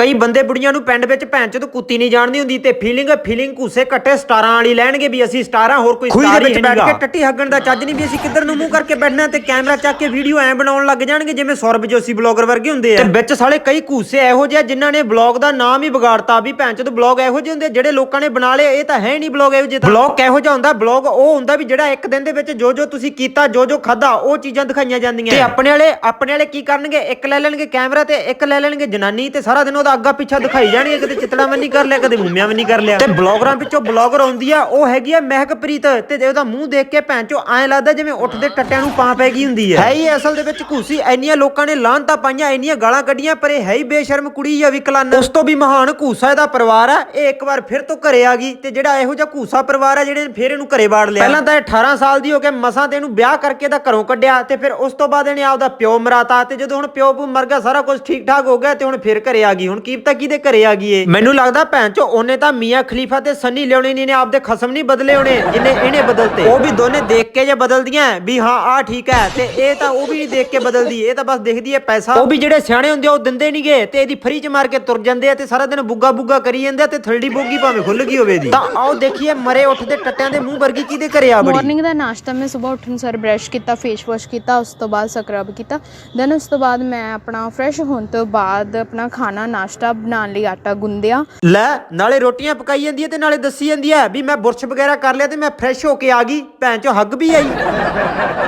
ਕਈ ਬੰਦੇ ਬੁੜੀਆਂ ਨੂੰ ਪਿੰਡ ਵਿੱਚ ਭੈਣ ਚੋਦ ਕੁੱਤੀ ਨਹੀਂ ਜਾਣਦੀ ਹੁੰਦੀ ਤੇ ਫੀਲਿੰਗ ਫੀਲਿੰਗ ਘੂਸੇ ਘੱਟੇ ਸਟਾਰਾਂ ਵਾਲੀ ਲੈਣਗੇ ਵੀ ਅਸੀਂ ਸਟਾਰਾਂ ਹੋਰ ਕੋਈ ਸਟਾਰ ਹੀ ਬੈਠ। ਕੇ ਟੱਟੀ ਹੱਗਣ ਦਾ ਚੱਜ ਨਹੀਂ ਵੀ ਅਸੀਂ ਕਿੱਧਰ ਨੂੰ ਮੂੰਹ ਕਰਕੇ ਬੈਠਣਾ ਤੇ ਕੈਮਰਾ ਚੱਕ ਕੇ ਵੀਡੀਓ ਐ ਬਣਾਉਣ ਲੱਗ ਜਾਣਗੇ ਜਿਵੇਂ ਸੌਰਭ ਜੋਸ਼ੀ ਬਲੌਗਰ ਵਰਗੇ ਹੁੰਦੇ ਆ। ਤੇ ਵਿੱਚ ਸਾਲੇ ਕਈ ਘੂਸੇ ਇਹੋ ਜਿਹੇ ਜਿਨ੍ਹਾਂ ਨੇ ਬਲੌਗ ਦਾ ਨਾਮ ਹੀ ਵਿਗਾੜਤਾ ਵੀ ਭੈਣ ਚੋਦ ਬਲੌਗ ਇਹੋ ਜਿਹੇ ਹੁੰਦੇ ਜਿਹੜੇ ਲੋਕਾਂ ਨੇ ਬਣਾ ਲਏ ਇਹ ਤਾਂ ਹੈ ਨਹੀਂ ਬਲੌਗ ਇਹੋ ਜਿਹੇ ਤਾਂ। ਬਲੌਗ ਕਿਹੋ ਜਿਹਾ ਹੁੰਦਾ? ਬਲੌਗ ਉਹ ਹੁੰਦਾ ਵੀ ਜਿਹੜਾ ਇੱਕ ਦਿਨ ਦੇ ਵਿੱਚ ਜੋ ਜੋ ਤੁਸੀਂ ਕੀਤਾ ਜੋ ਜੋ ਖਾਦਾ ਉਹ ਚੀਜ਼ਾਂ ਦਿਖਾਈਆਂ ਜਾਂਦੀਆਂ ਤੇ ਆਪਣੇ ਵਾਲੇ ਆਪਣੇ ਵਾਲੇ ਕੀ ਕਰਨਗੇ? ਇੱਕ ਲੈ ਲੈਣਗੇ ਕੈਮਰਾ ਤੇ ਇੱਕ ਲੈ ਲੈਣਗੇ ਜਨਾਨੀ ਤੇ ਸਾਰਾ ਦਿਨ ਉਹਦਾ ਅੱਗਾ ਪਿੱਛਾ ਦਿਖਾਈ ਜਾਣਗੇ ਕਦੇ ਚਿਤੜਾ ਵੀ ਨਹੀਂ ਕਰ ਲਿਆ ਕਦੇ ਮੁੰਮਿਆਂ ਵੀ ਨਹੀਂ ਕਰ ਲਿਆ। ਤੇ ਬਲੌਗਰਾਂ ਵਿੱਚੋਂ ਬਲੌਗਰ ਆਉਂਦੀ ਆ ਉਹ ਹੈਗੀ ਆ ਮਹਿਕਪ੍ਰੀਤ ਤੇ ਉਹਦਾ ਮੂੰਹ ਦੇਖ ਕੇ ਭੈਣ ਚੋ ਐਂ ਲੱਗਦਾ ਜਿਵੇਂ ਉੱਠਦੇ ਟੱਟਿਆਂ ਨੂੰ ਪਾਂ ਪੈ ਗਈ ਹੁੰਦੀ ਹੈ। ਹੈ ਹੀ ਅਸਲ ਦੇ ਵਿੱਚ ਘੂਸੀ ਇੰਨੀਆਂ ਲੋਕਾਂ ਨੇ ਲਾਂਤਾਂ ਪਾਈਆਂ ਇੰਨੀਆਂ ਗਾਲਾਂ ਕੱਢੀਆਂ ਪਰ ਇਹ ਹੈ ਹੀ ਬੇਸ਼ਰਮ ਕੁੜੀ ਆ ਵਿਕਲਾਨ ਉਸ ਤੋਂ ਵੀ ਮਹਾਨ ਘੂਸਾ ਇਹਦਾ ਪਰਿਵਾਰ ਆ ਇਹ ਇੱਕ ਵਾਰ ਫਿਰ ਤੋਂ ਘਰੇ ਆ ਗਈ ਤੇ ਜਿਹੜਾ ਇਹੋ ਜਿਹਾ ਘੂਸਾ ਪਰਿਵਾਰ ਆ ਜਿਹੜੇ ਫਿਰ ਇਹਨੂੰ ਘਰੇ ਬਾੜ ਲਿਆ। ਪਹਿਲਾਂ ਤਾਂ ਇਹ 18 ਸਾਲ ਦੀ ਹੋ ਕੇ ਮਸਾਂ ਤੇ ਇਹਨੂੰ ਵਿਆਹ ਕਰਕੇ ਤਾਂ ਘਰੋਂ ਕੱਢਿਆ ਤੇ ਫਿਰ ਉਸ ਤੋਂ ਬਾਅਦ ਇਹਨੇ ਆਪਦਾ ਪਿਓ ਮਰਾਤਾ ਤੇ ਜਦੋਂ ਹੁਣ ਪਿਓ ਪੂ ਮਰ ਗਿਆ ਸਾਰਾ ਕੁਝ ਠੀਕ ਠਾਕ ਹੋ ਗਿਆ ਤੇ ਹੁਣ ਫਿਰ ਘਰੇ ਆ ਗਈ ਹੁਣ ਕੀ ਪਤਾ ਕਿਹਦੇ ਘਰੇ ਆ ਗਈ ਏ? ਮੈਨੂੰ ਲੱਗਦਾ ਭੈਣ ਚੋ ਉਹਨੇ ਤਾਂ ਮੀਆਂ ਖਲੀਫਾ ਤੇ ਸੰਨੀ ਲਿਓਣੀ ਨੇ ਆਪਦੇ ਖਸਮ ਨਹੀਂ ਬਦਲੇ ਹੋਣੇ ਜਿੰਨੇ ਇਹਨੇ ਬਦਲਤੇ। ਉਹ ਵੀ ਦੋਨੇ ਦੇਖ ਕੇ ਜੇ ਬਦਲਦੀਆਂ ਵੀ ਹਾਂ ਆ ਠੀਕ ਹੈ ਤੇ ਇਹ ਤਾਂ ਉਹ ਵੀ ਨਹੀਂ ਦੇਖ ਕੇ ਬਦਲਦੀ ਇਹ ਤਾਂ ਬਸ ਦੇਖਦੀ ਹੈ ਪੈਸਾ। ਉਹ ਵੀ ਜਿਹੜੇ ਸਿਆਣੇ ਹੁੰਦੇ ਉਹ ਦਿੰਦੇ ਨਹੀਂਗੇ ਤੇ ਇਹਦੀ ਫਰੀ ਚ ਮਾਰ ਕੇ ਤੁਰ ਜਾਂਦੇ ਆ ਤੇ ਸਾਰਾ ਦਿਨ ਬੁੱਗਾ ਬੁੱਗਾ ਕਰੀ ਜਾਂਦੇ ਆ ਤੇ ਥਲੜੀ ਬੋਗੀ ਭਾਵੇਂ ਖੁੱਲ ਗਈ ਹੋਵੇ ਦੀ ਤਾਂ ਆਓ ਦੇਖੀਏ ਮਰੇ ਉੱਠਦੇ ਟੱਟਿਆਂ ਦੇ ਮੂੰਹ ਵਰਗੀ ਕਿਹਦੇ ਘਰੇ ਆ ਬੜੀ? ਮਾਰਨਿੰਗ ਦਾ ਨਾਸ਼ਤਾ ਮੈਂ ਸਵੇਰ ਉੱਠਣ ਸਾਰ ਬ੍ਰਸ਼ ਕੀਤਾ ਫੇਸ ਵਾਸ਼ ਕੀਤਾ ਉਸ ਤੋਂ ਬਾਅਦ ਸਕਰਬ ਕੀਤਾ। ਦੈਨ ਉਸ ਤੋਂ ਬਾਅਦ ਮੈਂ ਆਪਣਾ ਫਰੈਸ਼ ਹੋਣ ਤੋਂ ਬਾਅਦ ਆਪਣਾ ਖਾਣਾ ਨਾਸ਼ਤਾ ਬਣਾਉਣ ਲਈ ਆਟਾ ਗੁੰਦਿਆ ਲੈ ਨਾਲੇ ਰੋਟੀਆਂ ਪਕਾਈ ਜਾਂਦੀ ਹੈ ਤੇ ਨਾਲੇ ਦੱਸੀ ਜਾਂਦੀ ਹੈ ਵੀ ਮੈਂ ਬੁਰਸ਼ ਵਗੈਰਾ ਕਰ ਲਿਆ ਤੇ ਮੈਂ ਫਰੈਸ਼ ਹੋ ਕੇ ਆ ਗਈ ਭੈਣ ਚੋ ਹੱਗ ਵੀ ਆਈ।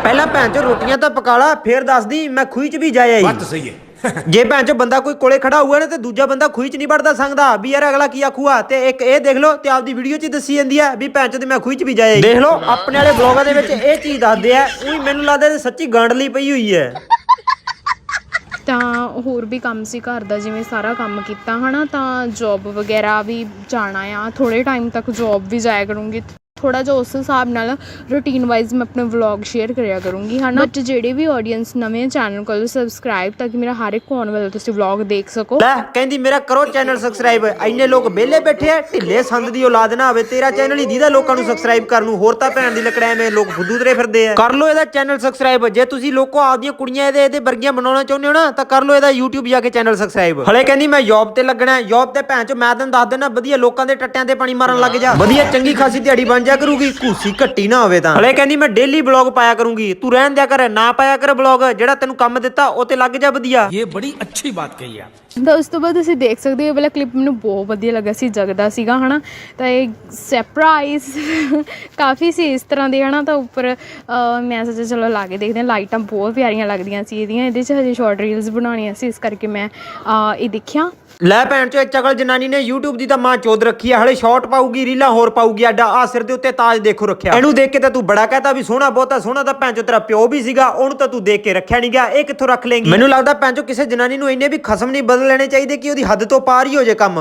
ਪਹਿਲਾਂ ਭੈਣ ਚੋ ਰੋਟੀਆਂ ਤਾਂ ਪਕਾ ਲਾ ਫੇਰ ਦੱਸਦੀ ਮੈਂ ਖੂਹੀ ਚ ਵੀ ਜਾਇਆ ਆਈ ਬਾਤ ਸਹੀ ਹੈ। ਜੇ ਭੈਣ ਚੋ ਬੰਦਾ ਕੋਈ ਕੋਲੇ ਖੜਾ ਹੋਊਗਾ ਨਾ ਤੇ ਦੂਜਾ ਬੰਦਾ ਖੂਹੀ ਚ ਨਹੀਂ ਵੜਦਾ ਸੰਗਦਾ ਵੀ ਯਾਰ ਅਗਲਾ ਕੀ ਆਖੂਆ ਤੇ ਇੱਕ ਇਹ ਦੇਖ ਲਓ ਤੇ ਆਪਦੀ ਵੀਡੀਓ ਚ ਹੀ ਦੱਸੀ ਜਾਂਦੀ ਹੈ ਵੀ ਭੈਣ ਚੋ ਤੇ ਮੈਂ ਖੂਹੀ ਚ ਵੀ ਜਾਇਆ ਆਈ ਦੇਖ ਲਓ ਆਪਣੇ ਵਾਲੇ ਬਲੌਗਾਂ ਦੇ ਵਿੱਚ ਇਹ ਚੀਜ਼ ਦੱਸਦੇ ਆ ਉਹੀ ਮੈਨੂੰ ਲੱਗਦਾ ਇਹ ਸੱਚੀ ਗਾਂਡਲੀ ਪਈ ਹੋਈ ਹੈ। ਹੋਰ ਵੀ ਕੰਮ ਸੀ ਘਰ ਦਾ, ਜਿਵੇਂ ਸਾਰਾ ਕੰਮ ਕੀਤਾ ਹੈ ਨਾ ਤਾਂ ਜੋਬ ਵਗੈਰਾ ਵੀ ਜਾਣਾ ਆ। ਥੋੜ੍ਹੇ ਟਾਈਮ ਤੱਕ ਜੋਬ ਵੀ ਜਾਇਆ ਕਰੂੰਗੀ। ਥੋੜਾ ਜਿਹਾ ਉਸ ਹਿਸਾਬ ਨਾਲ ਰੂਟੀਨ ਵਾਈਜ਼ ਮੈਂ ਆਪਣੇ ਵਲੌਗ ਸ਼ੇਅਰ ਕਰਿਆ ਕਰੂੰਗੀ ਹਨਾ? ਬਟ ਜਿਹੜੇ ਵੀ ਆਡੀਅנס ਨਵੇਂ ਚੈਨਲ ਕੋਲ ਸਬਸਕ੍ਰਾਈਬ ਤਾਂ ਕਿ ਮੇਰਾ ਹਰ ਇੱਕ ਆਉਣ ਵਾਲਾ ਤੁਸੀਂ ਵਲੌਗ ਦੇਖ ਸਕੋ। ਲੈ ਕਹਿੰਦੀ ਮੇਰਾ ਕਰੋ ਚੈਨਲ ਸਬਸਕ੍ਰਾਈਬ ਇੰਨੇ ਲੋਕ ਵਿਹਲੇ ਬੈਠੇ ਆ ਢਿੱਲੇ ਸੰਦ ਦੀ ਔਲਾਦ ਨਾ ਹੋਵੇ ਤੇਰਾ ਚੈਨਲ ਹੀ ਦੀਦਾ ਲੋਕਾਂ ਨੂੰ ਸਬਸਕ੍ਰਾਈਬ ਕਰਨ ਨੂੰ। ਹੋਰ ਤਾਂ ਭੈਣ ਦੀ ਲੱਕੜਾਂ ਐਵੇਂ ਲੋਕ ਫੁੱਦੂ ਤਰੇ ਫਿਰਦੇ ਆ। ਕਰ ਲੋ ਇਹਦਾ ਚੈਨਲ ਸਬਸਕ੍ਰਾਈਬ ਜੇ ਤੁਸੀਂ ਲੋਕੋ ਆਪਦੀਆਂ ਕੁੜੀਆਂ ਇਹਦੇ ਇਹਦੇ ਵਰਗੀਆਂ ਬਣਾਉਣਾ ਚਾਹੁੰਦੇ ਹੋ ਨਾ ਤਾਂ ਕਰ ਲੋ ਇਹਦਾ YouTube ਜਾ ਕੇ ਚੈਨਲ ਸਬਸਕ੍ਰਾਈਬ ਹਲੇ ਕਹਿੰਦੀ ਮੈਂ ਜੌਬ ਤੇ ਲੱਗਣਾ ਹੈ ਜੌਬ ਤੇ ਭੈਣ ਚ ਮੈਂ ਤੈਨੂੰ ਦੱਸ ਦੇਣਾ ਵਧੀਆ ਲੋਕਾਂ ਦੇ ਟੱਟਿਆਂ ਤੇ ਪਾਣੀ ਮਾਰਨ ਲੱਗ ਜਾ। ਵਧੀਆ ਚੰਗੀ ਖਾਸੀ ਦਿਹਾੜੀ ਬਣ ਜਾ। ਕਰੂਗੀ ਘੂਸੀ ਘੱਟੀ ਨਾ ਹੋਵੇ ਤਾਂ। ਹਲੇ ਕਹਿੰਦੀ ਮੈਂ ਡੇਲੀ ਬਲੌਗ ਪਾਇਆ ਕਰੂੰਗੀ। ਤੂੰ ਰਹਿਣ ਦਿਆ ਕਰ ਨਾ ਪਾਇਆ ਕਰ ਬਲੌਗ ਜਿਹੜਾ ਤੈਨੂੰ ਕੰਮ ਦਿੱਤਾ ਉਹ ਤੇ ਲੱਗ ਜਾ ਵਧੀਆ। ਇਹ ਬੜੀ ਅੱਛੀ ਬਾਤ ਕਹੀ आप ਤਾਂ ਉਸ ਤੋਂ ਬਾਅਦ ਤੁਸੀਂ ਦੇਖ ਸਕਦੇ ਹੋ ਇਹ ਵਾਲਾ ਕਲਿੱਪ ਮੈਨੂੰ ਬਹੁਤ ਵਧੀਆ ਲੱਗਾ ਸੀ ਜਗਦਾ ਸੀਗਾ ਹਨਾ। ਤਾਂ ਇਹ ਸਰਪ੍ਰਾਈਜ਼ ਕਾਫੀ ਸੀ ਇਸ ਤਰ੍ਹਾਂ ਦੇ ਹਨਾ। ਤਾਂ ਉੱਪਰ ਮੈਂ ਸੋਚਿਆ ਚਲੋ ਲਾ ਕੇ ਦੇਖਦੇ ਹਾਂ। ਲਾਈਟਾਂ ਬਹੁਤ ਪਿਆਰੀਆਂ ਲੱਗਦੀਆਂ ਸੀ ਇਹਦੀਆਂ ਇਹਦੇ 'ਚ ਹਜੇ ਸ਼ਾਰਟ ਰੀਲਸ ਬਣਾਉਣੀਆਂ ਸੀ ਇਸ ਕਰਕੇ ਮੈਂ ਇਹ ਦੇਖਿਆ। ਲੈ ਭੈਣ ਚੋ ਇਹ ਚਗਲ ਜਨਾਨੀ ਨੇ YouTube ਦੀ ਤਾਂ ਮਾਂ ਚੋਦ ਰੱਖੀ ਆ। ਹਲੇ ਸ਼ਾਰਟ ਪਾਊਗੀ ਰੀਲਾਂ ਹੋਰ ਪਾਊਗੀ ਐਡਾ ਆ ਸਿਰ ਦੇ ਉੱਤੇ ਤਾਜ ਦੇਖੋ ਰੱਖਿਆ। ਇਹਨੂੰ ਦੇਖ ਕੇ ਤਾਂ ਤੂੰ ਬੜਾ ਕਹਤਾ ਵੀ ਸੋਹਣਾ ਬਹੁਤਾ ਸੋਹਣਾ ਤਾਂ ਭੈਣ ਚੋ ਤੇਰਾ ਪਿਓ ਵੀ ਸੀਗਾ ਉਹਨੂੰ ਤਾਂ ਤੂੰ ਦੇਖ ਕੇ ਰੱਖਿਆ ਨਹੀਂ ਗਿਆ ਇਹ ਕਿੱਥੋਂ ਰੱਖ ਲੇਂਗੀ? ਮੈਨੂੰ ਲੱਗਦਾ ਭੈਣ ਚੋ ਕਿਸੇ ਜਨਾਨੀ ਨੂੰ ਇੰਨੇ ਵੀ ਖਸਮ ਨਹੀਂ ਬਦਲ ਲੈਣੇ ਚਾਹੀਦੇ ਕਿ ਉਹਦੀ ਹੱਦ ਤੋਂ ਪਾਰ ਹੀ ਹੋ ਜੇ ਕੰਮ।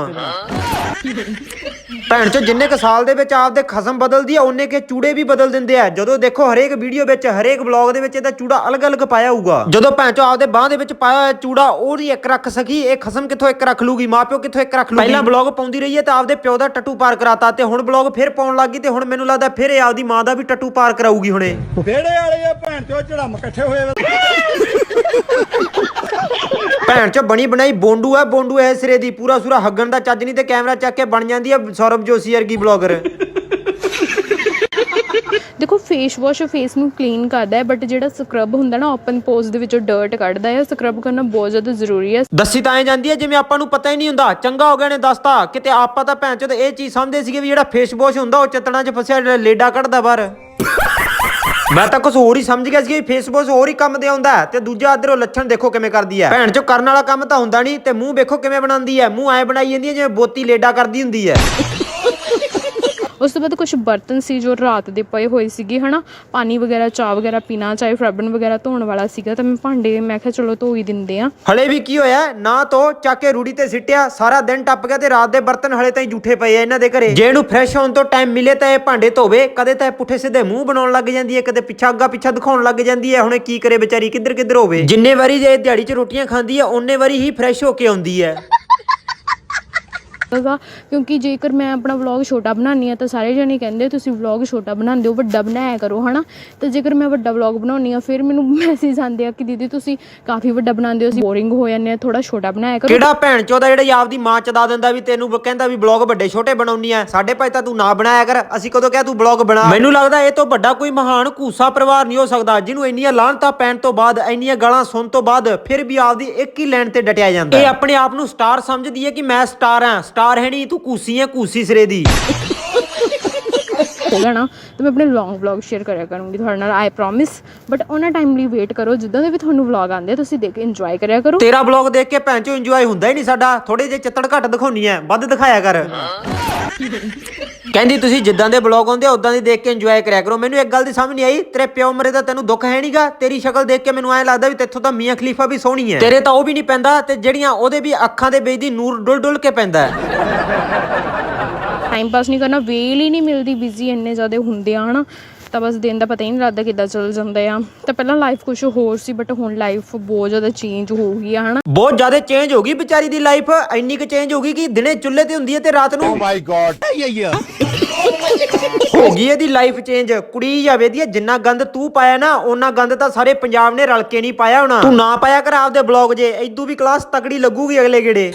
ਭੈਣ ਚੋ ਜਿੰਨੇ ਕ ਸਾਲ ਦੇ ਵਿੱਚ ਆਪਦੇ ਖਸਮ ਬਦਲਦੀ ਆ ਉਹਨੇ ਕੇ ਚੂੜੇ ਵੀ ਬਦਲ ਦਿੰਦੇ ਆ। ਜਦੋਂ ਦੇਖੋ ਹਰੇਕ ਵੀਡੀਓ ਵਿੱਚ ਹਰੇਕ ਵਲੌਗ ਦੇ ਵਿੱਚ ਇਹਦਾ ਚੂੜਾ ਅਲੱਗ-ਅਲੱਗ ਪਾਇਆ ਹੋਊਗਾ। ਜਦੋਂ ਭੈਣ ਚੋ ਆਪਦੇ ਬਾਹ ਦੇ ਵਿੱਚ ਪਾਇਆ ਹੋਇਆ ਚੂੜਾ ਉਹ ਨਹੀਂ ਇੱਕ ਰੱਖ ਸਕੀ ਇਹ ਖਸਮ ਕਿੱਥੋਂ ਇੱਕ ਰੱਖ ਲੂਗੀ? ਮਾਪਿਓ ਕਿੱਥੋਂ ਇੱਕ ਰੱਖ ਲੂਗੀ? ਪਹਿਲਾਂ ਵਲੌਗ ਪਾਉਂਦੀ ਰਹੀ ਹੈ ਤਾਂ ਆਪਦੇ ਪਿਓ ਦਾ ਟੱਟੂ ਪਾਰ ਕਰਾਤਾ ਤੇ ਹੁਣ ਵਲੌਗ ਫਿਰ ਪਾਉਣ ਲੱਗੀ ਤੇ ਹੁਣ ਮੈਨੂੰ ਲੱਗਦਾ ਫਿਰ ਇਹ ਆਪਦੀ ਮਾਂ ਦਾ ਵੀ ਟੱਟੂ ਪਾਰ ਕਰਾਊਗੀ ਹੁਣੇ। ਵਿਹੜੇ ਵਾਲੇ ਆ ਭੈਣ ਚੋ ਝੜਮ ਇਕੱਠੇ ਹੋਏ ਵੇ। ਭੈਣ ਚ ਬਣੀ ਬਣਾਈ ਬੋਂਡੂ ਆ ਬੋਂਡੂ ਐ ਸਿਰੇ ਦੀ ਪੂਰਾ ਸੂਰਾ ਹੱਗਣ ਦਾ ਚੱਜ ਨਹੀਂ ਤੇ ਕੈਮਰਾ ਚੱਕ ਕੇ ਬਣ ਜਾਂਦੀ ਆ ਸੌਰਵ ਜੋਸ਼ੀ ਵਰਗੀ ਬਲੌਗਰ ਦੇਖੋ ਫੇਸ ਵਾਸ਼ ਫੇਸ ਨੂੰ ਕਲੀਨ ਕਰਦਾ ਹੈ ਬਟ ਜਿਹੜਾ ਸਕਰਬ ਹੁੰਦਾ ਨਾ ਓਪਨ ਪੋਜ਼ ਦੇ ਵਿੱਚੋਂ ਡਰਟ ਕੱਢਦਾ ਹੈ ਸਕਰਬ ਕਰਨਾ ਬਹੁਤ ਜ਼ਿਆਦਾ ਜ਼ਰੂਰੀ ਹੈ। ਦੱਸੀ ਤਾਂ ਐ ਜਾਂਦੀ ਹੈ ਜਿਵੇਂ ਆਪਾਂ ਨੂੰ ਪਤਾ ਹੀ ਨਹੀਂ ਹੁੰਦਾ ਚੰਗਾ ਹੋ ਗਿਆ ਨੇ ਦੱਸਤਾ ਕਿਤੇ ਆਪਾਂ ਤਾਂ ਭੈਣ ਚੋਦ ਇਹ ਚੀਜ਼ ਸਮਝਦੇ ਸੀਗੇ ਵੀ ਜਿਹੜਾ ਫੇਸ ਵਾਸ਼ ਹੁੰਦਾ ਉਹ ਚੱਤਣਾ 'ਚ ਫਸਿਆ ਜਿਹੜਾ ਲੇਡਾ ਕੱਢਦਾ ਬਾਹਰ। ਮੈਂ ਤਾਂ ਕੁਝ ਹੋਰ ਹੀ ਸਮਝ ਗਿਆ ਸੀ ਕਿ ਫੇਸ ਵਾਸ਼ ਹੋਰ ਹੀ ਕੰਮ ਦੇ ਆਉਂਦਾ ਤੇ ਦੂਜਾ ਅਧਰੋ ਲੱਛਣ ਦੇਖੋ ਕਿਵੇਂ ਕਰਦੀ ਹੈ। ਭੈਣ ਚੋ ਕਰਨ ਵਾਲਾ ਕੰਮ ਤਾਂ ਹੁੰਦਾ ਨਹੀਂ ਤੇ ਮੂੰਹ ਵੇਖੋ ਕਿਵੇਂ ਬਣਾਉਂਦੀ ਹੈ। ਮੂੰਹ ਐ ਬਣਾਈ ਜਾਂਦੀ ਹੈ ਜਿਵੇਂ ਬੋਤੀ ਲੇਡਾ ਕਰਦੀ ਹੁੰਦੀ ਹੈ। ਉਸ ਤੋਂ ਬਾਅਦ ਕੁਝ ਬਰਤਨ ਸੀ ਜੋ ਰਾਤ ਦੇ ਪਏ ਹੋਏ ਸੀਗੇ ਹਨਾ? ਪਾਣੀ ਵਗੈਰਾ ਚਾਹ ਵਗੈਰਾ ਪੀਣਾ ਚਾਹੇ ਫਰਬਨ ਵਗੈਰਾ ਧੋਣ ਵਾਲਾ ਸੀਗਾ ਤਾਂ ਮੈਂ ਭਾਂਡੇ ਮੈਂ ਕਿਹਾ ਚਲੋ ਧੋ ਹੀ ਦਿੰਦੇ ਆ ਹਲੇ ਵੀ ਕੀ ਹੋਇਆ? ਨਾ ਤੋ ਚੱਕ ਕੇ ਰੂੜੀ ਤੇ ਸਿੱਟਿਆ ਸਾਰਾ ਦਿਨ ਟੱਪ ਗਿਆ ਤੇ ਰਾਤ ਦੇ ਬਰਤਨ ਹਲੇ ਤਾਈਂ ਝੂਠੇ ਪਏ ਆ ਇਹਨਾਂ ਦੇ ਘਰੇ। ਜੇ ਇਹਨੂੰ ਫਰੈਸ਼ ਹੋਣ ਤੋਂ ਟਾਈਮ ਮਿਲੇ ਤਾਂ ਇਹ ਭਾਂਡੇ ਧੋਵੇ ਕਦੇ ਤਾਂ ਇਹ ਪੁੱਠੇ ਸਿੱਧੇ ਮੂੰਹ ਬਣਾਉਣ ਲੱਗ ਜਾਂਦੀ ਹੈ ਕਦੇ ਪਿੱਛਾ ਅੱਗਾ ਪਿੱਛਾ ਦਿਖਾਉਣ ਲੱਗ ਜਾਂਦੀ ਹੈ ਹੁਣ ਇਹ ਕੀ ਕਰੇ ਵਿਚਾਰੀ ਕਿੱਧਰ ਕਿੱਧਰ ਹੋਵੇ? ਜਿੰਨੇ ਵਾਰੀ ਜੇ ਇਹ ਦਿਹਾੜੀ 'ਚ ਰੋਟੀਆਂ ਖਾਂਦੀ ਹੈ ਓਨੇ ਵਾਰੀ ਹੀ ਫਰੈਸ਼ ਹੋ ਕੇ ਆਉਂਦੀ ਹੈ। ਗਾ। ਕਿਉਂਕਿ ਜੇਕਰ ਮੈਂ ਆਪਣਾ ਵਲੌਗ ਛੋਟਾ ਬਣਾਉਂਦੀ ਆ ਤਾਂ ਸਾਰੇ ਜਣੇ ਕਹਿੰਦੇ ਤੁਸੀਂ ਵਲੌਗ ਛੋਟਾ ਬਣਾਉਂਦੇ ਹੋ ਵੱਡਾ ਬਣਾਇਆ ਕਰੋ ਹਨਾ? ਤਾਂ ਜੇਕਰ ਮੈਂ ਵੱਡਾ ਵਲੌਗ ਬਣਾਉਂਦੀ ਆ ਫਿਰ ਮੈਨੂੰ ਮੈਸੇਜ ਆਉਂਦੇ ਆ ਕਿ ਦੀਦੀ ਤੁਸੀਂ ਕਾਫੀ ਵੱਡਾ ਬਣਾਉਂਦੇ ਹੋ ਅਸੀਂ ਬੋਰਿੰਗ ਹੋ ਜਾਂਦੇ ਆ ਥੋੜਾ ਛੋਟਾ ਬਣਾਇਆ ਕਰੋ। ਕਿਹੜਾ ਭੈਣ ਚੋਦਾ ਜਿਹੜਾ ਆਪਦੀ ਮਾਂ ਚਦਾ ਦਿੰਦਾ ਵੀ ਤੈਨੂੰ ਕਹਿੰਦਾ ਵੀ ਬਲੌਗ ਵੱਡੇ ਛੋਟੇ ਬਣਾਉਣੀ ਐ ਸਾਡੇ ਭਾਈ ਤਾਂ ਤੂੰ ਨਾ ਬਣਾਇਆ ਕਰ ਅਸੀਂ ਕਦੋਂ ਕਿਹਾ ਤੂੰ ਬਲੌਗ ਬਣਾ। ਮੈਨੂੰ ਲੱਗਦਾ ਇਹ ਤੋਂ ਵੱਡਾ ਕੋਈ ਮਹਾਨ ਕੂਸਾ ਪਰਿਵਾਰ ਨਹੀਂ ਹੋ ਸਕਦਾ ਜਿਹਨੂੰ ਇੰਨੀਆਂ ਲਾਹਨਤਾਂ ਪੈਣ ਤੋਂ ਬਾਅਦ ਇੰਨੀਆਂ ਗਾਲਾਂ ਸੁਣ ਤੋਂ ਬਾਅਦ ਫਿਰ ਵੀ ਆਪਦੀ ਇੱਕ ਹੀ ਲਾਈਨ ਤੇ ਡਟਿਆ ਜਾਂਦਾ। ਇਹ ਆਪਣੇ ਆਪ ਨੂੰ ਸਟਾਰ ਸਮਝਦੀ ਹੈ ਕਿ ਮੈਂ ਸਟਾਰ ਹਾਂ ਸਟਾਰ ਹੈ ਨਹੀਂ ਤੂੰ ਕੂਸੀ ਹੈ ਕੂਸੀ ਸਿਰੇ ਦੀ। ਹੋ ਗਿਆ ਨਾ ਤਾਂ ਮੈਂ ਆਪਣੇ ਲੌਂਗ ਵਲੌਗ ਸ਼ੇਅਰ ਕਰਿਆ ਕਰੂੰਗੀ ਤੁਹਾਡੇ ਨਾਲ ਆਈ ਪ੍ਰੋਮਿਸ ਬਟ ਉਹਨਾਂ ਟਾਈਮ ਲਈ ਵੇਟ ਕਰੋ ਜਿੱਦਾਂ ਦੇ ਵੀ ਤੁਹਾਨੂੰ ਵਲੌਗ ਆਉਂਦੇ ਆ, ਤੁਸੀਂ ਦੇਖ ਕੇ ਇੰਜੋਏ ਕਰਿਆ ਕਰੋ। ਤੇਰਾ ਬਲੌਗ ਦੇਖ ਕੇ ਭੈਣ ਚੋ ਇੰਜੋਏ ਹੁੰਦਾ ਹੀ ਨਹੀਂ ਸਾਡਾ। ਥੋੜੇ ਜਿਹੇ ਚਿੱਤੜ ਘੱਟ ਦਿਖਾਉਣੀ ਐ ਵੱਧ ਦਿਖਾਇਆ ਕਰ। ਕਹਿੰਦੀ ਤੁਸੀਂ ਜਿੱਦਾਂ ਦੇ ਬਲੌਗ ਆਉਂਦੇ ਆ ਉਦਾਂ ਦੀ ਦੇਖ ਕੇ ਇੰਜੋਏ ਕਰਿਆ ਕਰੋ। ਮੈਨੂੰ ਇੱਕ ਗੱਲ ਦੀ ਸਮਝ ਨਹੀਂ ਆਈ ਤੇਰੇ ਪਿਓ ਮਰੇ ਦਾ ਤੈਨੂੰ ਦੁੱਖ ਹੈ ਨਹੀਂਗਾ ਤੇਰੀ ਸ਼ਕਲ ਦੇਖ ਕੇ ਮੈਨੂੰ ਐਂ ਲੱਗਦਾ ਵੀ ਤੇਥੋਂ ਤਾਂ ਮੀਆਂ ਖਲੀਫਾ ਵੀ ਸੋਹਣੀ ਐ ਤੇਰੇ ਤਾਂ ਉਹ ਵੀ ਨਹੀਂ ਪੈਂਦਾ ਤੇ ਜਿਹੜੀਆਂ ਉਹਦੇ ਵੀ ਅੱਖਾਂ ਦੇ ਵਿੱਚ ਦੀ ਨੂਰ ਡੁੱਲ ਡੁੱਲ ਕੇ ਪੈਂਦਾ ਹੈ। ਟਾਈਮ ਪਾਸ ਨਹੀਂ ਕਰਨਾ ਵੇਲ ਹੀ ਨਹੀਂ ਮਿਲਦੀ ਬਿਜ਼ੀ ਇੰਨੇ ਜ਼ਿਆਦਾ ਹੁੰਦੇ ਆ ਹਨਾ? ਤਾਂ ਬਸ ਦਿਨ ਦਾ ਪਤਾ ਹੀ ਨਹੀਂ ਲੱਗਦਾ ਕਿੱਦਾਂ ਚੱਲ ਜਾਂਦਾ ਆ। ਤਾਂ ਪਹਿਲਾਂ ਲਾਈਫ ਕੁਝ ਹੋਰ ਸੀ ਬਟ ਹੁਣ ਲਾਈਫ ਬਹੁਤ ਜ਼ਿਆਦਾ ਚੇਂਜ ਹੋ ਗਈ ਆ ਹਨਾ? ਬਹੁਤ ਜ਼ਿਆਦਾ ਚੇਂਜ ਹੋ ਗਈ ਵਿਚਾਰੀ ਦੀ ਲਾਈਫ ਇੰਨੀ ਕੁ ਚੇਂਜ ਹੋ ਗਈ ਕਿ ਦਿਨੇ ਚੁੱਲ੍ਹੇ ਤੇ ਹੁੰਦੀ ਹੈ ਤੇ ਰਾਤ ਨੂੰ ਮਾਈ ਗॉड ਹੋ ਗਈ ਇਹਦੀ ਲਾਈਫ ਚੇਂਜ ਕੁੜੀ ਜਾਵੇ ਦੀ ਜਿੰਨਾ ਗੰਦ ਤੂੰ ਪਾਇਆ ਨਾ ਉਹਨਾਂ ਗੰਦ ਤਾਂ ਸਾਰੇ ਪੰਜਾਬ ਨੇ ਰਲ ਕੇ ਨਹੀਂ ਪਾਇਆ ਹੋਣਾ। ਤੂੰ ਨਾ ਪਾਇਆ ਕਰ ਆਪਦੇ ਬਲੌਗ ਜੇ ਐਦੂ ਵੀ ਕਲਾਸ ਤਕੜੀ ਲੱਗੂਗੀ ਅਗਲੇ ਗੇੜੇ।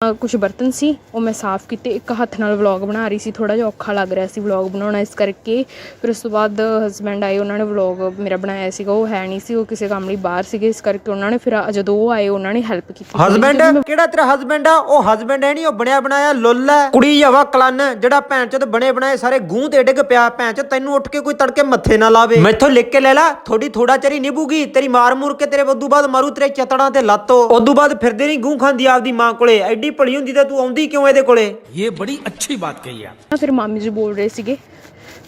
ਕੁਝ ਬਰਤਨ ਸੀ ਉਹ ਮੈਂ ਸਾਫ਼ ਕੀਤੇ ਇੱਕ ਹੱਥ ਨਾਲ ਵਲੌਗ ਬਣਾ ਰਹੀ ਸੀ ਥੋੜਾ ਜਿਹਾ ਔਖਾ ਲੱਗ ਰਿਹਾ ਸੀ ਵਲੌਗ ਬਣਾਉਣਾ ਇਸ ਕਰਕੇ ਫਿਰ ਉਸ ਤੋਂ ਬਾਅਦ ਹਸਬੈਂਡ ਆਏ ਉਹਨਾਂ ਨੇ ਵਲੌਗ ਮੇਰਾ ਬਣਾਇਆ ਸੀਗਾ ਉਹ ਹੈ ਨਹੀਂ ਸੀ ਉਹ ਕਿਸੇ ਕੰਮ ਲਈ ਬਾਹਰ ਸੀਗੇ ਇਸ ਕਰਕੇ ਉਹਨਾਂ ਨੇ ਫਿਰ ਜਦੋਂ ਉਹ ਆਏ ਉਹਨਾਂ ਨੇ ਹੈਲਪ ਕੀਤੀ। ਹਸਬੈਂਡ। ਕਿਹੜਾ ਤੇਰਾ ਹਸਬੈਂਡ ਆ? ਉਹ ਹਸਬੈਂਡ ਹੈ ਨਹੀਂ ਉਹ ਬਣਿਆ ਬਣਾਇਆ ਲੁੱਲ ਹੈ। ਕੁੜੀ ਜਾਵਾ ਕਲਨ ਜਿਹੜਾ ਭੈਣ ਚੋਦ ਬਣੇ ਬਣਾਏ ਸਾਰੇ ਗੂੰ ਤੇ ਡਿੱਗ ਪਿਆ ਭੈਣ ਚ ਤੈਨੂੰ ਉੱਠ ਕੇ ਕੋਈ ਤੜਕੇ ਮੱਥੇ ਨਾ ਲਾਵੇ। ਮੈਥੋਂ ਲਿਖ ਕੇ ਲੈ ਲੈ ਥੋੜੀ ਥੋੜਾ ਚਰੀ ਨਿਭੂਗੀ ਤੇਰੀ ਮਾਰ ਮੂਰ ਕੇ ਤੇਰੇ ਉਦੋਂ ਬਾਅਦ ਮਾਰੂ ਤੇਰੇ ਚਤੜਾਂ ਤੇ ਲੱਤੋ ਉਦੋਂ ਬਾਅਦ ਫਿਰਦੇ ਨਹੀਂ ਗੂੰ ਖਾਂਦੀ ਆਪਦੀ ਮਾਂ ਕੋਲੇ ਐਡੀ ਐਡੀ ਭਲੀ ਹੁੰਦੀ ਤਾਂ ਤੂੰ ਆਉਂਦੀ ਕਿਉਂ ਇਹਦੇ ਕੋਲੇ? ਇਹ ਬੜੀ ਅੱਛੀ ਬਾਤ ਕਹੀ ਆ। ਫਿਰ ਮਾਮੀ ਜੀ ਬੋਲ ਰਹੇ ਸੀਗੇ।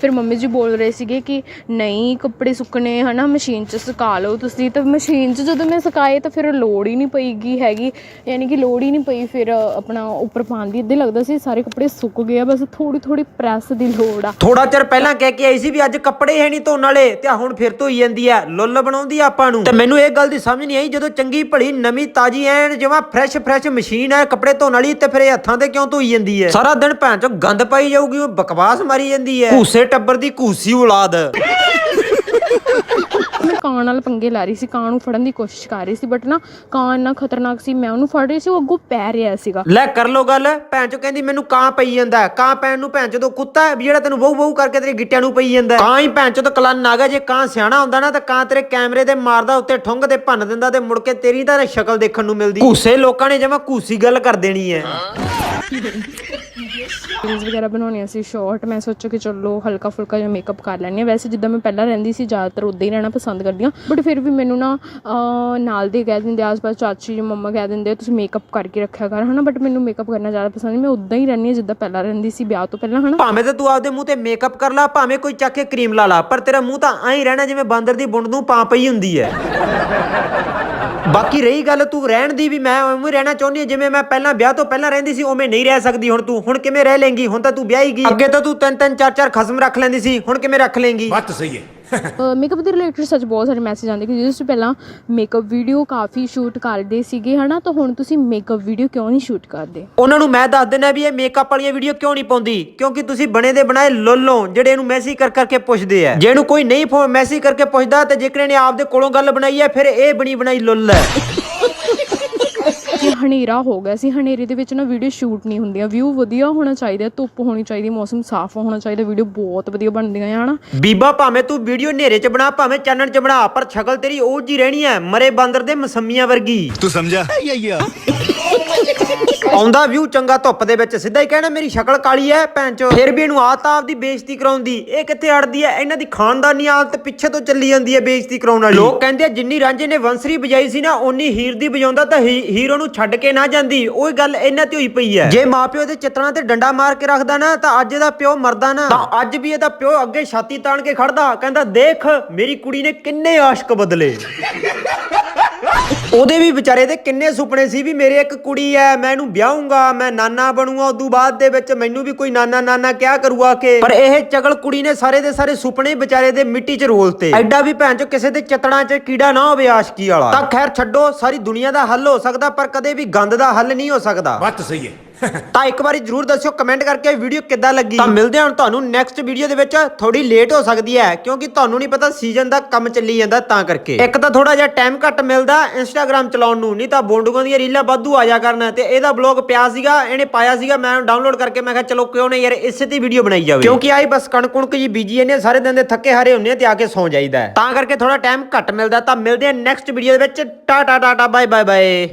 ਫਿਰ ਮੰਮੀ ਜੀ ਬੋਲ ਰਹੇ ਸੀਗੇ ਕਿ ਨਹੀਂ ਕੱਪੜੇ ਸੁੱਕਣੇ ਹਨਾ ਮਸ਼ੀਨ 'ਚ ਸੁਕਾ ਲਓ ਤੁਸੀਂ। ਤਾਂ ਮਸ਼ੀਨ 'ਚ ਜਦੋਂ ਮੈਂ ਸੁਕਾਏ ਤਾਂ ਫਿਰ ਲੋੜ ਹੀ ਨਹੀਂ ਪਈਗੀ ਹੈਗੀ। ਯਾਨੀ ਕਿ ਲੋੜ ਹੀ ਨਹੀਂ ਪਈ ਫਿਰ ਆਪਣਾ ਉੱਪਰ ਪਾਉਣ ਦੀ। ਇੱਦਾਂ ਲੱਗਦਾ ਸੀ ਸਾਰੇ ਕੱਪੜੇ ਸੁੱਕ ਗਏ ਆ ਬਸ ਥੋੜੀ ਥੋੜੀ ਪ੍ਰੈਸ ਦੀ ਲੋੜ ਆ। ਥੋੜਾ ਚਿਰ ਪਹਿਲਾਂ ਕਹਿ ਕੇ ਆਈ ਸੀ ਵੀ ਅੱਜ ਕੱਪੜੇ ਹੈ ਨਹੀਂ ਧੋਣ ਵਾਲੇ ਤੇ ਹੁਣ ਫਿਰ ਧੋਈ ਜਾਂਦੀ ਐ ਲੁੱਲ ਬਣਾਉਂਦੀ ਆ ਆਪਾਂ ਨੂੰ। ਤੇ ਮੈਨੂੰ ਇਹ ਗੱਲ ਦੀ ਸਮਝ ਨਹੀਂ ਆਈ ਜਦੋਂ ਚੰਗੀ ਭਲੀ ਨਵੀਂ ਤਾਜੀ ਐਨ ਜਿਵੇਂ ਫਰੈਸ਼ ਫਰੈਸ਼ ਮਸ਼ੀਨ ਐ ਕੱਪੜੇ ਧੋਣ ਵਾਲੀ ਤੇ ਫਿਰ ਇਹ ਹੱਥਾਂ ਤੇ ਕਿਉਂ ਧੋਈ ਜਾਂਦੀ ਐ? ਸਾਰਾ ਦਿਨ ਭੈਣ ਚੋਂ ਗੰਦ ਪਾਈ ਜਾਊਗੀ ਉਹ ਬਕਵਾਸ ਮਾਰੀ ਜਾਂਦੀ ਐ। ਘੂਸੇ ਟੱਬਰ ਦੀ ਘੂਸੀ ਔਲਾਦ ਮੈਂ ਕਾਂ ਨਾਲ ਪੰਗੇ ਲਾ ਰਹੀ ਸੀ ਕਾਂ ਨੂੰ ਫੜਨ ਦੀ ਕੋਸ਼ਿਸ਼ ਕਰ ਰਹੀ ਸੀ ਬਟ ਨਾ ਕਾਂ ਇੰਨਾ ਖਤਰਨਾਕ ਸੀ ਮੈਂ ਉਹਨੂੰ ਫੜ ਰਹੀ ਸੀ ਉਹ ਅੱਗੋਂ ਪੈ ਰਿਹਾ ਸੀਗਾ ਲੈ ਕਰ ਲੋ ਗੱਲ ਭੈਣ ਚੋ ਕਹਿੰਦੀ ਮੈਨੂੰ ਕਾਂ ਪਈ ਜਾਂਦਾ ਹੈ। ਕਾਂ ਪੈਣ ਨੂੰ ਭੈਣ ਚੋ ਕੁੱਤਾ ਹੈ ਵੀ ਜਿਹੜਾ ਤੈਨੂੰ ਬਹੁ ਬਹੁ ਕਰਕੇ ਤੇਰੇ ਗਿੱਟਿਆਂ ਨੂੰ ਪਈ ਜਾਂਦਾ ਹੈ। ਕਾਂ ਹੀ ਭੈਣ ਚੋ ਤਾਂ ਕਲਨ ਆ ਗਿਆ ਜੇ ਕਾਂ ਸਿਆਣਾ ਹੁੰਦਾ ਨਾ ਤਾਂ ਕਾਂ ਤੇਰੇ ਕੈਮਰੇ ਤੇ ਮਾਰਦਾ ਉੱਤੇ ਠੁੰਗ ਤੇ ਭੰਨ ਦਿੰਦਾ ਤੇ ਮੁੜ ਕੇ ਤੇਰੀ ਤਾਂ ਸ਼ਕਲ ਦੇਖਣ ਨੂੰ ਮਿਲਦੀ ਘੂਸੇ ਲੋਕਾਂ ਨੇ ਜਿਵੇਂ ਘੂਸੀ ਗੱਲ ਕਰ ਦੇਣੀ ਹੈ ਰੀਲਸ ਵਗੈਰਾ ਬਣਾਉਣੀਆਂ ਸੀ ਸ਼ਾਰਟ ਮੈਂ ਸੋਚਿਆ ਕਿ ਚਲੋ ਹਲਕਾ ਫੁਲਕਾ ਜਿਹਾ ਮੇਕਅਪ ਕਰ ਲੈਂਦੇ ਆ ਵੈਸੇ ਜਿੱਦਾਂ ਮੈਂ ਪਹਿਲਾਂ ਰਹਿੰਦੀ ਸੀ, ਜ਼ਿਆਦਾਤਰ ਉਦਾਂ ਹੀ ਰਹਿਣਾ ਪਸੰਦ ਕਰਦੀ ਹਾਂ। ਬਟ ਫਿਰ ਵੀ ਮੈਨੂੰ ਨਾ ਨਾਲ ਦੇ ਕਹਿ ਦਿੰਦੇ, ਆਸ-ਪਾਸ ਚਾਚੀ ਜੀ ਮੰਮਾ ਕਹਿ ਦਿੰਦੇ, ਤੁਸੀਂ ਮੇਕਅਪ ਕਰਕੇ ਰੱਖਿਆ ਕਰ ਹਨਾ? ਬਟ ਮੈਨੂੰ ਮੇਕਅਪ ਕਰਨਾ ਜ਼ਿਆਦਾ ਪਸੰਦ ਨਹੀਂ। ਮੈਂ ਉਦਾਂ ਹੀ ਰਹਿੰਦੀ ਹਾਂ ਜਿੱਦਾਂ ਪਹਿਲਾਂ ਰਹਿੰਦੀ ਸੀ, ਵਿਆਹ ਤੋਂ ਪਹਿਲਾਂ, ਹਨਾ? ਭਾਵੇਂ ਤਾਂ ਤੂੰ ਆਪਦੇ ਮੂੰਹ ਤੇ ਮੇਕਅਪ ਕਰ ਲਾ, ਭਾਵੇਂ ਕੋਈ ਚੱਕ ਕੇ ਕਰੀਮ ਲਾ ਲਾ, ਪਰ ਤੇਰਾ ਮੂੰਹ ਤਾਂ ਐਂ ਹੀ ਰਹਿਣਾ ਜਿਵੇਂ ਬਾਂਦਰ ਦੀ ਬੁੰਡ ਨੂੰ ਪਾਂ ਪਈ ਹੁੰਦੀ ਹੈ। ਬਾਕੀ ਰਹੀ ਗੱਲ, ਤੂੰ ਰਹਿਣ ਦੀ ਵੀ ਮੈਂ ਉਵੇਂ ਰਹਿਣਾ ਚਾਹੁੰਦੀ ਹਾਂ, ਜਿਵੇਂ ਮੈਂ ਪਹਿਲਾਂ ਵਿਆਹ ਤੋਂ ਪਹਿਲਾਂ ਰਹਿੰਦੀ ਸੀ, ਉਵੇਂ ਨਹੀਂ ਰਹਿ ਸਕਦੀ। ਹੁਣ ਤੂੰ, ਹੁਣ ਕਿਵੇਂ ਕਿਵੇਂ ਰਹਿ ਲੇਂਗੀ? ਹੁਣ ਤਾਂ ਤੂੰ ਵਿਆਹੀ ਗਈ। ਅੱਗੇ ਤਾਂ ਤੂੰ ਤਿੰਨ ਤਿੰਨ ਚਾਰ ਚਾਰ ਖਸਮ ਰੱਖ ਲੈਂਦੀ ਸੀ। ਹੁਣ ਕਿਵੇਂ ਰੱਖ ਲੇਂਗੀ? ਬਾਤ ਸਹੀ ਹੈ। ਮੇਕਅਪ ਦੇ ਰਿਲੇਟਡ ਸੱਚ ਬਹੁਤ ਸਾਰੇ ਮੈਸੇਜ ਆਉਂਦੇ ਕਿ ਜਿਸ ਤੋਂ ਪਹਿਲਾਂ ਮੇਕਅਪ ਵੀਡੀਓ ਕਾਫੀ ਸ਼ੂਟ ਕਰਦੇ ਸੀਗੇ ਹਨਾ? ਤਾਂ ਹੁਣ ਤੁਸੀਂ ਮੇਕਅਪ ਵੀਡੀਓ ਕਿਉਂ ਨਹੀਂ ਸ਼ੂਟ ਕਰਦੇ? ਉਹਨਾਂ ਨੂੰ ਮੈਂ ਦੱਸ ਦਿੰਦਾ ਵੀ ਇਹ ਮੇਕਅਪ ਵਾਲੀਆਂ ਵੀਡੀਓ ਕਿਉਂ ਨਹੀਂ ਪਾਉਂਦੀ? ਕਿਉਂਕਿ ਤੁਸੀਂ ਬਣੇ ਦੇ ਬਣਾਏ ਲੋਲੋ ਜਿਹੜੇ ਇਹਨੂੰ ਮੈਸੇਜ ਕਰ ਕਰਕੇ ਪੁੱਛਦੇ ਆ। ਜੇ ਇਹਨੂੰ ਕੋਈ ਨਹੀਂ ਮੈਸੇਜ ਕਰਕੇ ਪੁੱਛਦਾ ਤੇ ਜੇਕਰ ਇਹਨੇ ਆਪਦੇ ਕੋਲੋਂ ਗੱਲ ਬਣਾਈ ਹੈ ਫਿਰ ਇਹ ਬਣੀ ਬਣਾਈ ਲੁੱਲ ਹੈ। ਹਨੇਰਾ ਹੋ ਗਿਆ ਸੀ ਹਨੇਰੇ ਦੇ ਵਿੱਚ ਨਾ ਵੀਡੀਓ ਸ਼ੂਟ ਨਹੀਂ ਹੁੰਦੀਆਂ ਵਿਊ ਵਧੀਆ ਹੋਣਾ ਚਾਹੀਦਾ ਧੁੱਪ ਹੋਣੀ ਚਾਹੀਦੀ ਮੌਸਮ ਸਾਫ਼ ਹੋਣਾ ਚਾਹੀਦਾ ਵੀਡੀਓ ਬਹੁਤ ਵਧੀਆ ਬਣਦੀਆਂ ਆ ਹਨਾ? ਬੀਬਾ ਭਾਵੇਂ ਤੂੰ ਵੀਡੀਓ ਹਨੇਰੇ 'ਚ ਬਣਾ ਭਾਵੇਂ ਚਾਨਣ 'ਚ ਬਣਾ ਪਰ ਸ਼ਕਲ ਤੇਰੀ ਉਹ ਜੀ ਰਹਿਣੀ ਹੈ ਮਰੇ ਬਾਂਦਰ ਦੇ ਮਸੰਮੀਆਂ ਵਰਗੀ। ਤੂੰ ਸਮਝਾ ਆਉਂਦਾ ਵਿਊ ਚੰਗਾ ਧੁੱਪ ਦੇ ਵਿੱਚ ਸਿੱਧਾ ਹੀ ਕਹਿਣਾ ਮੇਰੀ ਸ਼ਕਲ ਕਾਲੀ ਐ ਭੈਣ ਚੋ। ਫਿਰ ਵੀ ਇਹਨੂੰ ਆਦਤ ਆ ਆਪਦੀ ਬੇਇੱਜ਼ਤੀ ਕਰਾਉਂਦੀ ਇਹ ਕਿੱਥੇ ਅੜਦੀ ਐ? ਇਹਨਾਂ ਦੀ ਖਾਨਦਾਨੀ ਆਦਤ ਪਿੱਛੇ ਤੋਂ ਚੱਲੀ ਜਾਂਦੀ ਐ ਬੇਇੱਜ਼ਤੀ ਕਰਾਉਣ ਵਾਲੀ। ਲੋਕ ਕਹਿੰਦੇ ਆ ਜਿੰਨੀ ਰਾਂਝੇ ਨੇ ਵੰਸਰੀ ਵਜਾਈ ਸੀ ਨਾ ਓਨੀ ਹੀਰ ਦੀ ਵਜਾਉਂਦਾ ਤਾਂ ਹੀਰੋ ਨੂੰ ਛੱਡ ਕੇ ਨਾ ਜਾਂਦੀ। ਉਹ ਗੱਲ ਇਹਨਾਂ ਤੇ ਹੋਈ ਪਈ ਐ। ਜੇ ਮਾਪਿਓ ਦੇ ਚਿੱਤਰਾਂ ਤੇ ਡੰਡਾ ਮਾਰ ਕੇ ਰੱਖਦਾ ਨਾ ਤਾਂ ਅੱਜ ਇਹਦਾ ਪਿਓ ਮਰਦਾ ਨਾ। ਤਾਂ ਅੱਜ ਵੀ ਇਹਦਾ ਪਿਓ ਅੱਗੇ ਛਾਤੀ ਤਾਣ ਕੇ ਖੜਦਾ। ਕਹਿੰਦਾ ਦੇਖ ਮੇਰੀ ਕੁੜੀ ਨੇ ਕਿੰਨੇ ਆਸ਼ਕ ਬਦਲੇ। ਉਹਦੇ ਵੀ ਵਿਚਾਰੇ ਦੇ ਕਿੰਨੇ ਸੁਪਨੇ ਸੀ ਵੀ ਮੇਰੇ ਇੱਕ ਕੁੜੀ ਐ, ਮੈਂ ਇਹਨੂੰ ਵਿਆਹੂੰਗਾ, ਮੈਂ ਨਾਨਾ ਬਣੂਗਾ, ਉਦੋਂ ਬਾਅਦ ਦੇ ਵਿੱਚ ਮੈਨੂੰ ਵੀ ਕੋਈ ਨਾਨਾ ਨਾਨਾ ਕਿਆ ਕਰੂਗਾ ਕਿ। ਪਰ ਇਹ ਚਗਲ ਕੁੜੀ ਨੇ ਸਾਰੇ ਦੇ ਸਾਰੇ ਸੁਪਨੇ ਵਿਚਾਰੇ ਦੇ ਮਿੱਟੀ 'ਚ ਰੋਲਤੇ ਐਡਾ ਵੀ ਭੈਣ ਚੋ ਕਿਸੇ ਦੇ ਚਤਣਾ 'ਚ ਕੀੜਾ ਨਾ ਹੋਵੇ ਆਸ਼ਕੀ ਵਾਲਾ। ਤਾਂ ਖੈਰ ਛੱਡੋ, ਸਾਰੀ ਦੁਨੀਆ ਦਾ ਹੱਲ ਹੋ ਸਕਦਾ, ਪਰ ਕਦੇ ਵੀ ਗੰਦ ਦਾ ਹੱਲ ਨਹੀਂ ਹੋ ਸਕਦਾ। ਬੱਤ ਸਹੀ ਹੈ ਤਾਂ ਇੱਕ ਵਾਰੀ ਜਰੂਰ ਦੱਸਿਓ ਕਮੈਂਟ ਕਰਕੇ ਵੀਡੀਓ ਕਿੱਦਾਂ ਲੱਗੀ। ਤਾਂ ਮਿਲਦੇ ਹਾਂ ਤੁਹਾਨੂੰ ਨੈਕਸਟ ਵੀਡੀਓ ਦੇ ਵਿੱਚ ਥੋੜੀ ਲੇਟ ਹੋ ਸਕਦੀ ਹੈ ਕਿਉਂਕਿ ਤੁਹਾਨੂੰ ਨਹੀਂ ਪਤਾ ਸੀਜ਼ਨ ਦਾ ਕੰਮ ਚੱਲੀ ਜਾਂਦਾ ਤਾਂ ਕਰਕੇ। ਇੱਕ ਤਾਂ ਥੋੜਾ ਜਿਹਾ ਟਾਈਮ ਘੱਟ ਮਿਲਦਾ ਇੰਸਟਾਗ੍ਰam ਚਲਾਉਣ ਨੂੰ ਨਹੀਂ ਤਾਂ ਬੋਂਡੂਆਂ ਦੀਆਂ ਰੀਲਾਂ ਵਾਧੂ ਆ ਜਾ ਕਰਨ ਤੇ ਇਹਦਾ ਬਲੌਗ ਪਿਆ ਸੀਗਾ ਇਹਨੇ ਪਾਇਆ ਸੀਗਾ ਮੈਂ ਡਾਊਨਲੋਡ ਕਰਕੇ ਮੈਂ ਕਿਹਾ ਚਲੋ ਕਿਉਂ ਨਹੀਂ ਯਾਰ ਇਸੇ ਤੇ ਵੀਡੀਓ ਬਣਾਈ ਜਾਵੇ। ਕਿਉਂਕਿ ਆਈ ਬਸ ਕਣਕ ਕੁਣਕ ਜੀ ਬੀਜੀ ਇਹਨੇ ਸਾਰੇ ਦਿਨ ਦੇ ਥੱਕੇ ਹਾਰੇ ਹੁੰਨੇ ਤੇ ਆ ਕੇ ਸੌਂ ਜਾਈਦਾ। ਤਾਂ ਕਰਕੇ ਥੋੜਾ ਟਾਈਮ ਘੱਟ ਮਿਲਦਾ ਤਾਂ ਮਿਲਦੇ ਆ ਨੈਕਸਟ ਵੀਡੀਓ ਦੇ ਵਿੱਚ tata tata bye bye bye